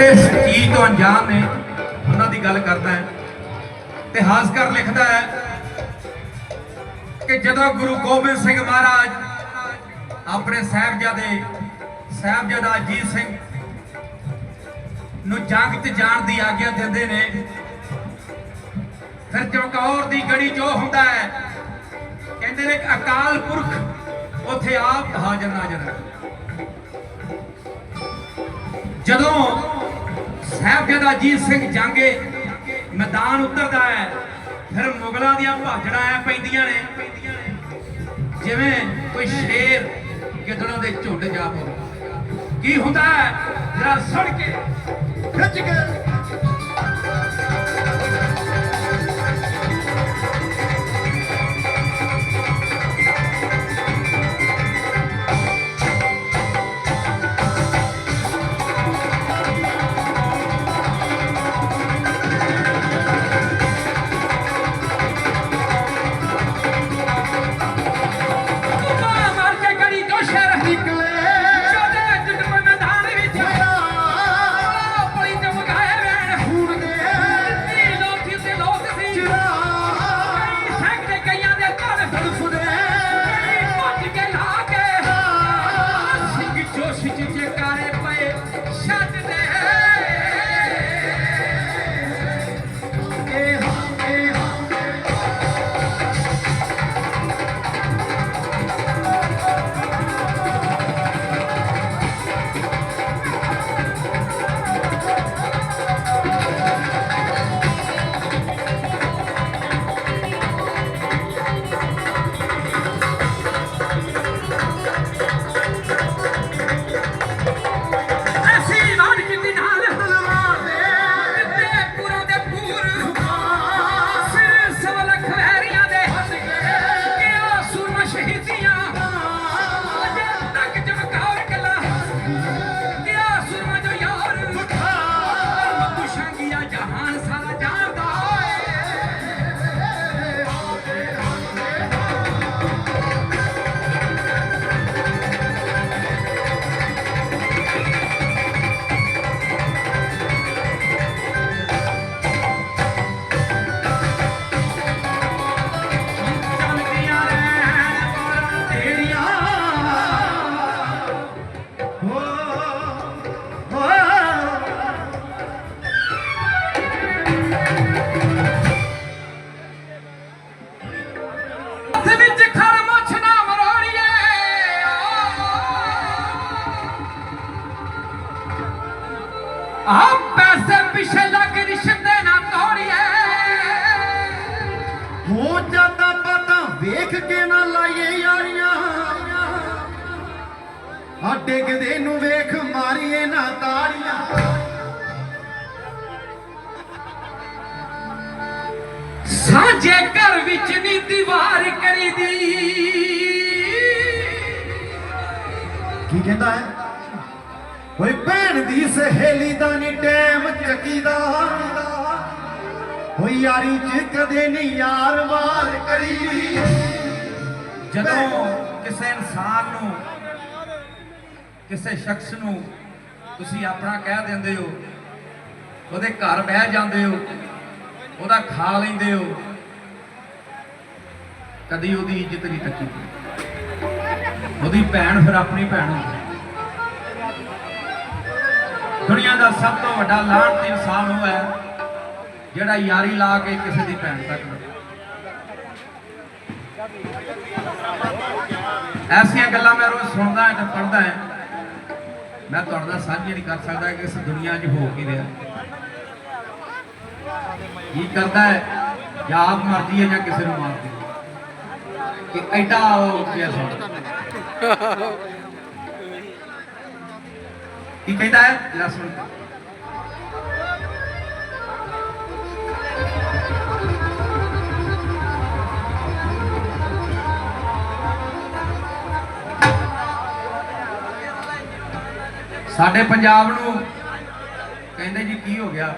ਇਸ ਚੀਜ਼ ਤੋਂ ਅਣਜਾਣ ਨੇ ਉਹਨਾਂ ਦੀ ਗੱਲ ਕਰਦਾ ਹੈ। ਇਤਿਹਾਸਕਾਰ ਲਿਖਦਾ ਹੈ ਕਿ ਜਦੋਂ ਗੁਰੂ ਗੋਬਿੰਦ ਸਿੰਘ ਮਹਾਰਾਜ ਆਪਣੇ ਸਾਹਿਬਜ਼ਾਦੇ, ਸਾਹਿਬਜ਼ਾਦਾ ਅਜੀਤ ਸਿੰਘ ਨੂੰ ਜੰਗ 'ਚ ਜਾਣ ਦੀ ਆਗਿਆ ਦਿੰਦੇ ਨੇ, ਫਿਰ ਚਮਕੌਰ ਦੀ ਗੜੀ ਜੋ ਹੁੰਦਾ ਹੈ। ਕਹਿੰਦੇ ਨੇ ਅਕਾਲ ਪੁਰਖ ਉੱਥੇ ਆਪ ਹਾਜ਼ਰ ਨਾਜ਼ਰ ਹੈ। ਜਦੋਂ ਸਾਹਿਬਜ਼ਾਦਾ ਅਜੀਤ ਸਿੰਘ ਜਾਂਗੇ ਮੈਦਾਨ ਉਤਰਦਾ ਹੈ। ਫਿਰ ਮੁਗਲਾਂ ਦੀਆਂ ਭਾਜੜਾਂ ਐ ਪੈਂਦੀਆਂ ਨੇ। ਜਿਵੇਂ ਕੋਈ ਸ਼ੇਰ ਗਿੱਦੜਾਂ ਦੇ ਝੁੰਡ ਜਾ ਪਵੇ ਕੀ ਹੁੰਦਾ ਹੈ? ਜਿਹੜਾ ਸੁਣ ਕੇ ਖਿੱਚ ਕੇ ਆ ਪੈਸੇ ਪਿਛੇ ਲੱਗ ਰਿਸ਼ਤੇ ਨਾ ਤੋੜੀਏ। ਹੋ ਜਾਂਦਾ ਪਤਾ ਵੇਖ ਕੇ ਨਾ ਲਾਈਏ ਯਾਰੀਆਂ। ਆ ਡਿੱਗਦੇ ਨੂੰ ਵੇਖ ਮਾਰੀਏ ਨਾ ਤਾੜੀਆਂ। ਸਾਂਝੇ ਘਰ ਵਿੱਚ ਨੀ ਦੀਵਾਰ ਕਰੀਦੀ। ਕੀ ਕਹਿੰਦਾ ਹੈ? ਓਏ ਭੈਣ ਦੀ ਸਹੇਲੀ ਦਾ ਨੀ ਟਾਈਮ ਚੱਕੀਦਾ। ਓਏ ਯਾਰੀ ਚ ਕਦੇ ਨਹੀਂ ਯਾਰ ਵਾਰ ਕਰੀ। ਜਦੋਂ ਕਿਸੇ ਇਨਸਾਨ ਨੂੰ, ਕਿਸੇ ਸ਼ਖਸ ਨੂੰ ਤੁਸੀਂ ਆਪਣਾ ਕਹਿ ਦਿੰਦੇ ਹੋ, ਉਹਦੇ ਘਰ ਬਹਿ ਜਾਂਦੇ ਹੋ, ਉਹਦਾ ਖਾ ਲੈਂਦੇ ਹੋ, ਕਦੀ ਉਹਦੀ ਇੱਜ਼ਤ ਨਹੀਂ ਤੱਕੀ ਉਹਦੀ ਭੈਣ ਫਿਰ ਆਪਣੀ ਭੈਣ ਹੁੰਦੀ। ਦੁਨੀਆ ਦਾ ਸਭ ਤੋਂ ਵੱਡਾ ਲਾਹਨਤ ਇਨਸਾਨ ਉਹ ਹੈ ਜਿਹੜਾ ਯਾਰੀ ਲਾ ਕੇ ਕਿਸੇ ਦੀ ਭੈਣ ਤੱਕ ਐਸੀਆਂ ਗੱਲਾਂ ਮੈਂ ਰੋਜ਼ ਸੁਣਦਾ ਹਾਂ ਤੇ ਪੜ੍ਹਦਾ ਹਾਂ। ਮੈਂ ਤੁਹਾਡੇ ਨਾਲ ਸਾਂਝੀ ਨਹੀਂ ਕਰ ਸਕਦਾ ਕਿ ਇਸ ਦੁਨੀਆ 'ਚ ਹੋ ਕੀ ਰਿਹਾ। ਕੀ ਕਰਦਾ ਹੈ? ਜਾਂ ਆਪ ਮਰਦੀ ਹੈ ਜਾਂ ਕਿਸੇ ਨੂੰ ਮਾਰਦੀ ਹੈ ਕਿ ਐਡਾ ਉਹ ਕੀ ਸੁਣ ਕੀ ਕਹਿੰਦਾ ਹੈ ਜਰਾ ਸੁਣ ਸਾਡੇ ਪੰਜਾਬ ਨੂੰ ਕਹਿੰਦੇ ਜੀ ਕੀ ਹੋ ਗਿਆ?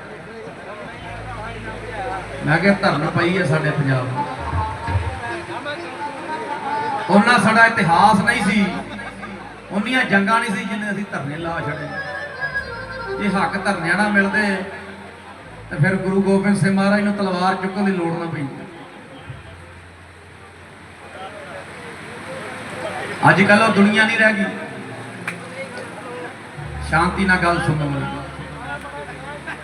ਮੈਂ ਕਿਹਾ ਧਰਨ ਪਈ ਹੈ ਸਾਡੇ ਪੰਜਾਬ ਨੂੰ। ਉਹਨਾਂ ਸਾਡਾ ਇਤਿਹਾਸ ਨਹੀਂ ਸੀ। ਉਨੀਆਂ ਜੰਗਾਂ ਨਹੀਂ ਸੀ ਜਿੰਨੇ ਅਸੀਂ ਧਰਨੇ ਲਾ ਛੱਡੇ। ਜੇ ਹੱਕ ਧਰਨਿਆਂ ਨਾਲ ਮਿਲਦੇ, ਤੇ ਫਿਰ ਗੁਰੂ ਗੋਬਿੰਦ ਸਿੰਘ ਮਹਾਰਾਜ ਨੂੰ ਤਲਵਾਰ ਚੁੱਕਣ ਦੀ ਲੋੜ ਨਾ ਪਈ ਅੱਜ ਕੱਲ ਉਹ ਦੁਨੀਆ ਨਹੀਂ ਰਹਿ ਗਈ। ਸ਼ਾਂਤੀ ਨਾਲ ਗੱਲ ਸੁਣਨ ਵਾਲੀ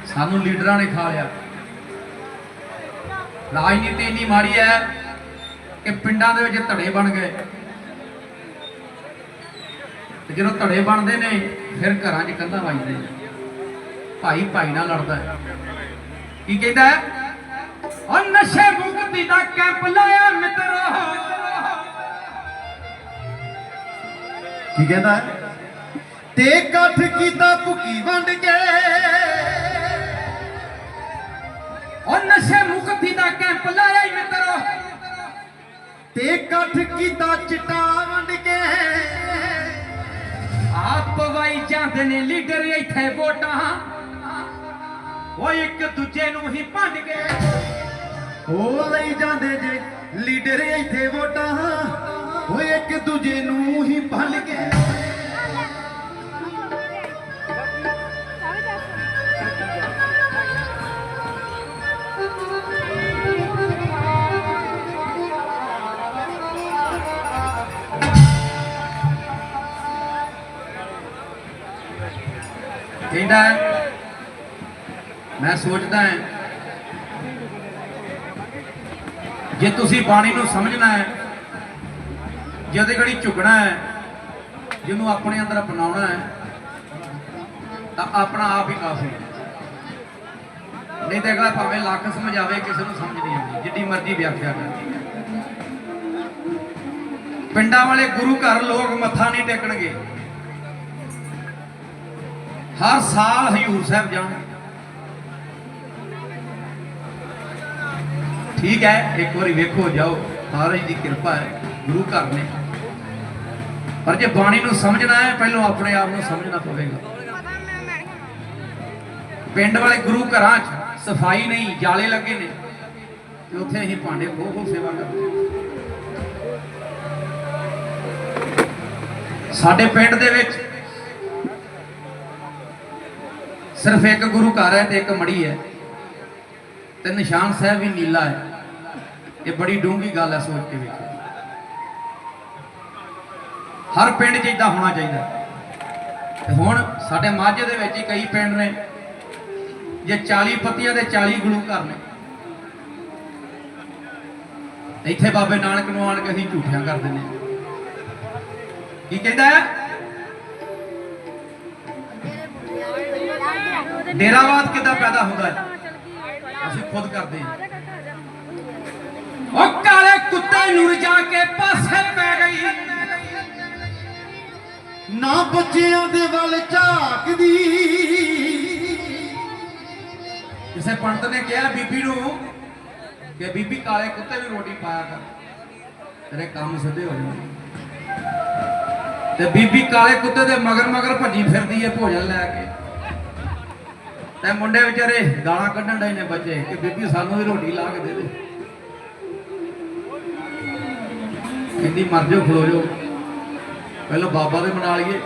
ਸਾਨੂੰ ਲੀਡਰਾਂ ਨੇ ਖਾ ਲਿਆ। ਰਾਜਨੀਤੀ ਇੰਨੀ ਮਾੜੀ ਹੈ ਕਿ ਪਿੰਡਾਂ ਦੇ ਵਿੱਚ ਧੜੇ ਬਣ ਗਏ। ਤੇ ਜਦੋਂ ਧੜੇ ਬਣਦੇ ਨੇ, ਫਿਰ ਘਰਾਂ 'ਚ ਕੰਧਾਂ ਵੱਜਦੇ ਭਾਈ ਭਾਈ ਨਾਲ ਲੜਦਾ ਕੀ ਕਹਿੰਦਾ ਹੈ? ਉਹ ਨਸ਼ੇ ਮੁਕਤੀ ਦਾ ਕੈਂਪ ਲਾਇਆ ਮਿੱਤਰੋ। ਕੀ ਕਹਿੰਦਾ ਤੇ ਇਕੱਠ ਕੀਤਾ ਭੁੱਕੀ ਵੰਡ ਕੇ। ਉਹ ਨਸ਼ੇ ਮੁਕਤੀ ਦਾ ਕੈਂਪ ਲਾਇਆ ਈ ਮਿੱਤਰੋ। ਤੇ ਇਕੱਠ ਕੀਤਾ ਚਿੱਟਾ ਵੰਡ ਕੇ। ਜਾਂਦੇ ਨੇ ਲੀਡਰ ਇੱਥੇ ਵੋਟਾਂ। ਉਹ ਇੱਕ ਦੂਜੇ ਨੂੰ ਹੀ ਭੰਡ ਕੇ ਉਹ ਲਈ ਜਾਂਦੇ ਜੇ ਲੀਡਰ ਇੱਥੇ ਵੋਟਾਂ। ਉਹ ਇੱਕ ਦੂਜੇ ਨੂੰ ਹੀ ਭੰਡ ਕੇ ਕਹਿੰਦਾ ਹੈ, ਮੈਂ ਸੋਚਦਾ ਹਾਂ ਜੇ ਤੁਸੀਂ ਬਾਣੀ ਨੂੰ ਸਮਝਣਾ ਹੈ ਜਿਹਦੇ ਘੜੀ ਝੁਕਣਾ ਹੈ ਜਿਹਨੂੰ ਆਪਣੇ ਅੰਦਰ ਅਪਣਾਉਣਾ ਹੈ ਤਾਂ ਆਪਣਾ ਆਪ ਹੀ ਕਾਫੀ ਨਹੀਂ ਤੇ ਅਗਲਾ ਭਾਵੇਂ ਲੱਖ ਸਮਝਾਵੇ ਕਿਸੇ ਨੂੰ ਸਮਝ ਨਹੀਂ ਆਉਂਦੀ ਜਿੱਡੀ ਮਰਜ਼ੀ ਵਿਆਖਿਆ ਕਰਦੀ ਪਿੰਡਾਂ ਵਾਲੇ ਗੁਰੂ ਘਰ ਲੋਕ ਮੱਥਾ ਨਹੀਂ ਟੇਕਣਗੇ। ਹਰ ਸਾਲ ਹਜੂਰ ਸਾਹਿਬ ਜਾਣ। ਠੀਕ ਹੈ, ਇੱਕ ਵਾਰੀ ਵੇਖੋ, ਜਾਓ। ਮਹਾਰਾਜ ਦੀ ਕਿਰਪਾ ਹੈ, ਗੁਰੂ ਘਰ ਨੇ। ਪਰ ਜੇ ਬਾਣੀ ਨੂੰ ਸਮਝਣਾ ਹੈ, ਪਹਿਲਾਂ ਆਪਣੇ ਆਪ ਨੂੰ ਸਮਝਣਾ ਪਵੇਗਾ। ਪਿੰਡ ਵਾਲੇ ਗੁਰੂ ਘਰਾਂ 'ਚ ਸਫ਼ਾਈ ਨਹੀਂ, ਜਾਲੇ ਲੱਗੇ ਨੇ। ਤੇ ਉੱਥੇ ਅਸੀਂ ਭਾਂਡੇ ਖੋ ਖੋ ਸੇਵਾ ਕਰਦੇ ਸਾਡੇ ਪਿੰਡ ਦੇ ਵਿੱਚ ਸਿਰਫ ਇੱਕ ਗੁਰੂ ਘਰ ਹੈ ਤੇ ਇੱਕ ਮੜੀ ਹੈ। ਤੇ ਨਿਸ਼ਾਨ ਸਾਹਿਬ ਵੀ ਨੀਲਾ ਹੈ। ਇਹ ਬੜੀ ਡੂੰਘੀ ਗੱਲ ਹੈ ਸੋਚ ਕੇ ਵੇਖੋ। ਹਰ ਪਿੰਡ 'ਚ ਇਦਾਂ ਹੋਣਾ ਚਾਹੀਦਾ। ਤੇ ਹੁਣ ਸਾਡੇ ਮਾਝੇ ਦੇ ਵਿੱਚ ਹੀ ਕਈ ਪਿੰਡ ਨੇ, ਜੇ 40 ਪੱਤੀਆਂ ਦੇ 40 ਗੁਰੂ ਘਰ ਨੇ। ਇੱਥੇ ਬਾਬੇ ਨਾਨਕ ਨੂੰ ਆਣ ਕੇ ਅਸੀਂ ਝੂਠਿਆਂ ਕਰ ਦਿੰਦੇ ਕੀ ਕਹਿੰਦਾ ਹੈ? ਡੇਰਾਵਾਦ ਕਿੱਦਾਂ ਪੈਦਾ ਹੁੰਦਾ ਹੈ? ਅਸੀਂ ਖੁਦ ਕਰਦੇ ਹਾਂ। ਉਹ ਕਾਲੇ ਕੁੱਤੇ ਨੂੰ ਰਜਾ ਕੇ ਪਾਸੇ ਪੈ ਗਈ। ਨਾ ਬੱਚਿਆਂ ਦੇ ਵੱਲ ਝਾਕਦੀ। ਕਿਸੇ ਪੰਡਤ ਨੇ ਕਿਹਾ ਬੀਬੀ ਨੂੰ ਕਿ ਬੀਬੀ ਕਾਲੇ ਕੁੱਤੇ ਨੂੰ ਰੋਟੀ ਪਾਇਆ ਕਰ। ਤੇਰੇ ਕੰਮ ਸਿੱਧੇ ਹੋ ਜਾਣਗੇ। ਤੇ ਬੀਬੀ ਕਾਲੇ ਕੁੱਤੇ ਦੇ ਮਗਰ ਮਗਰ ਭੱਜੀ ਫਿਰਦੀ ਹੈ ਭੋਜਨ ਲੈ ਕੇ। ਤੇ ਮੁੰਡੇ ਵਿਚਾਰੇ ਗਾਲਾਂ ਕੱਢਣ ਡਏ ਨੇ ਬੱਚੇ ਕਿ ਬੀਬੀ ਸਾਨੂੰ ਵੀ ਰੋਟੀ ਲਾ ਕੇ ਦੇ ਦੇ। ਕਹਿੰਦੀ, ਮਰ ਜਾਓ, ਖਲੋ ਜਾਓ। ਪਹਿਲਾਂ ਬਾਬਾ ਦੇ ਮਨਾ ਲਈਏ।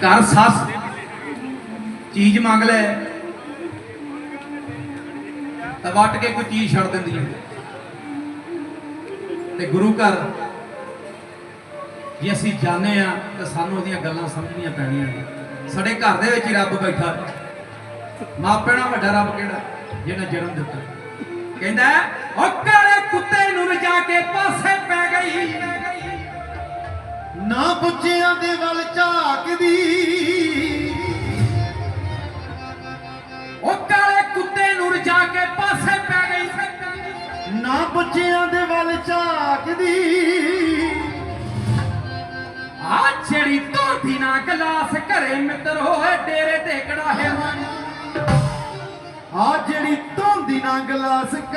ਘਰ ਸੱਸ ਚੀਜ਼ ਮੰਗ ਲੈ। ਤਾਂ ਵੱਟ ਕੇ ਕੋਈ ਚੀਜ਼ ਛੱਡ ਦਿੰਦੀ ਹੈ। ਤੇ ਗੁਰੂ ਘਰ ਜੇ ਅਸੀਂ ਜਾਣੇ ਆ, ਤਾਂ ਸਾਨੂੰ ਉਹਦੀਆਂ ਗੱਲਾਂ ਸਮਝਣੀਆਂ ਪੈਣੀਆਂ ਨੇ। ਸਾਡੇ ਘਰ ਦੇ ਵਿੱਚ ਹੀ ਰੱਬ ਬੈਠਾ। ਮਾਪਿਆਂ ਨਾਲ ਵੱਡਾ ਰੱਬ ਕਿਹੜਾ? ਜਿਹਨੇ ਜਨਮ ਦਿੱਤਾ। ਕਹਿੰਦਾ ਉਹ ਕਾਲੇ ਕੁੱਤੇ ਨੂੰ ਰਜਾ ਕੇ ਪਾਸੇ ਪੈ ਗਈ। ਨਾ ਪੁੱਛਿਆਂ ਦੇ ਵੱਲ ਝਾਕਦੀ।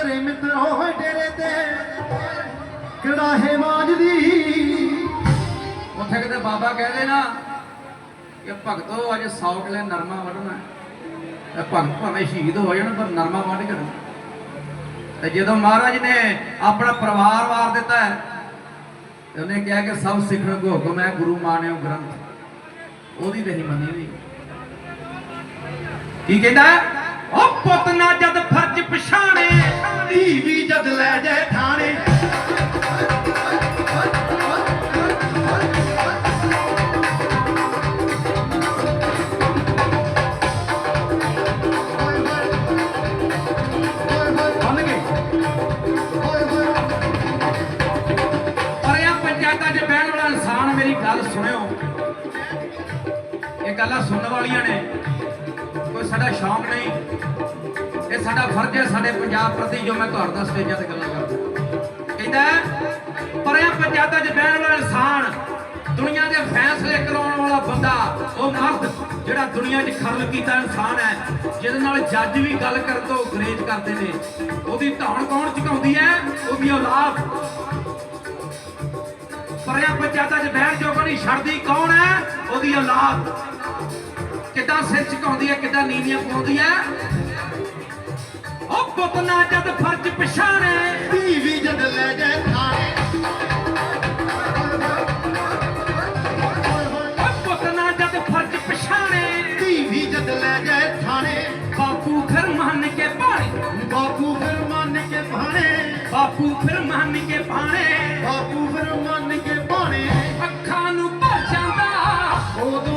ਗਲਾਸ ਘਰੇ ਹੋਏ ਡੇਰੇ ਤੇ ਕੜਾਹੇ ਮਾਂਜਦੀ ਉੱਥੇ ਕਿਤੇ ਬਾਬਾ ਕਹਦੇ ਨਾ ਕਿ ਭਗਤੋ, ਅੱਜ 100 ਕਿਲੇ ਨਰਮਾ ਵੱਢਣਾ। ਤੇ ਭਗਤ ਭਾਵੇਂ ਸ਼ਹੀਦ ਹੋ ਜਾਣ, ਪਰ ਨਰਮਾ ਵੱਢ ਕੇ ਤੇ ਜਦੋਂ ਮਹਾਰਾਜ ਨੇ ਆਪਣਾ ਪਰਿਵਾਰ ਵਾਰ ਦਿੱਤਾ ਹੈ, ਤੇ ਉਹਨੇ ਕਿਹਾ ਕਿ ਸਭ ਸਿੱਖਣ ਕੋ ਹੁਕਮ ਹੈ ਗੁਰੂ ਮਾਨਿਓ ਗ੍ਰੰਥ। ਉਹਦੀ ਨਹੀਂ ਮੰਨੀ ਨਹੀਂ ਕੀ ਕਹਿੰਦਾ? ਉਹ ਪੁੱਤ ਨਾ ਜਦ ਵਾਲੀਆਂ ਨੇ। ਕੋਈ ਸਾਡਾ ਸ਼ੌਂਕ ਨਹੀਂ। ਇਹ ਸਾਡਾ ਫਰਜ਼ ਹੈ ਸਾਡੇ ਪੰਜਾਬ ਪ੍ਰਤੀ ਜੋ ਮੈਂ ਤੁਹਾਡੇ ਸਟੇਜਾਂ ਤੇ ਗੱਲਾਂ ਕਰਦਾ। ਕਹਿੰਦਾ ਪਰ ਇਹ 'ਚ ਬਹਿਣ ਵਾਲਾ ਇਨਸਾਨ, ਦੁਨੀਆ ਦੇ ਫੈਸਲੇ ਕਰਾਉਣ ਵਾਲਾ ਬੰਦਾ, ਉਹ ਮਰਦ ਜਿਹੜਾ ਦੁਨੀਆ 'ਚ ਖਰਲ ਕੀਤਾ ਇਨਸਾਨ ਹੈ, ਜਿਹਦੇ ਨਾਲ ਜੱਜ ਵੀ ਗੱਲ ਕਰਨ ਤੋਂ ਗਰੇਜ ਕਰਦੇ ਨੇ। ਉਹਦੀ ਧੌਣ ਕੌਣ ਝੁਕਾਉਂਦੀ ਹੈ? ਉਹਦੀ ਔਲਾਦ। ਪਰਿਆ ਪੰਚਾਇਤਾਂ 'ਚ ਬਹਿਣ ਜੋਗਾ ਨਹੀਂ, ਛੱਡਦੀ ਕੌਣ ਹੈ? ਉਹਦੀ ਔਲਾਦ। ਕਿੱਦਾਂ ਸਿਰ ਝੁਕਾਉਂਦੀ ਹੈ ਕਿੱਦਾਂ ਨੀਵੀਆਂ ਪਾਉਂਦੀ ਹੈ। ਉਹ ਪੁੱਤ ਨਾ ਜਦ ਫਰਜ਼ ਪਛਾਣੇ। ਧੀ ਵੀ ਜਦ ਲੈ ਜਾਏ ਥਾਣੇ। ਜਦ ਫਰਜ਼ ਪਛਾਣੇ। ਧੀ ਵੀ ਜਦ ਲੈ ਜਾਏ ਥਾਣੇ। ਬਾਪੂ ਫਿਰ ਮੰਨ ਕੇ ਭਾਣੇ। ਬਾਪੂ ਫਿਰ ਮੰਨ ਕੇ ਭਾਣੇ। ਬਾਪੂ ਫਿਰ ਮੰਨ ਕੇ ਭਾਣੇ। ਬਾਪੂ ਫਿਰ ਮੰਨ ਕੇ ਭਾਣੇ। ਅੱਖਾਂ ਨੂੰ ਭਰ ਜਾਂਦਾ। ਉਦੋਂ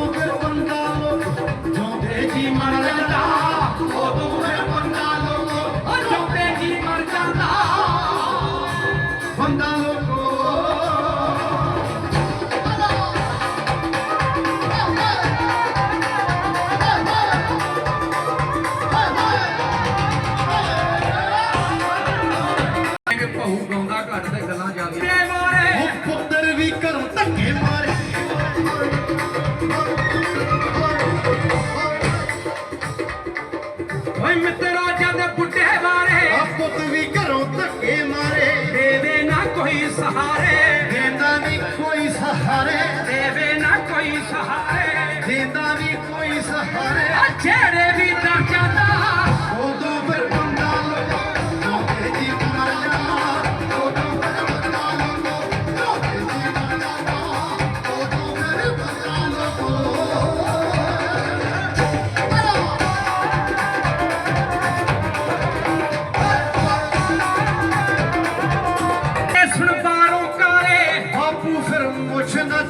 ਸਹਾਰੇ। ਦੇਂਦਾ ਵੀ ਕੋਈ ਸਹਾਰੇ। ਜਿਹੜੇ ਵੀ ਤਾਂ ਜਾਂਦਾ। ਉਦੋਂ ਫਿਰ ਬੰਦਾ ਲੋਕ ਜਿਉਂਦੇ ਜੀ ਮਰ ਜਾਂਦਾ। ਉਦੋਂ ਫਿਰ ਬੰਦਾ ਲੋਕ ਜਿਉਂਦੇ ਜੀ ਮਰ ਜਾਂਦਾ। ਉਦੋਂ ਫਿਰ ਲੋਕ ਇਹ ਸੁਣ ਬਾਰੋਂ ਕਾਰੇ ਬਾਪੂ ਫਿਰ ਮੁੱਛ ਨਾ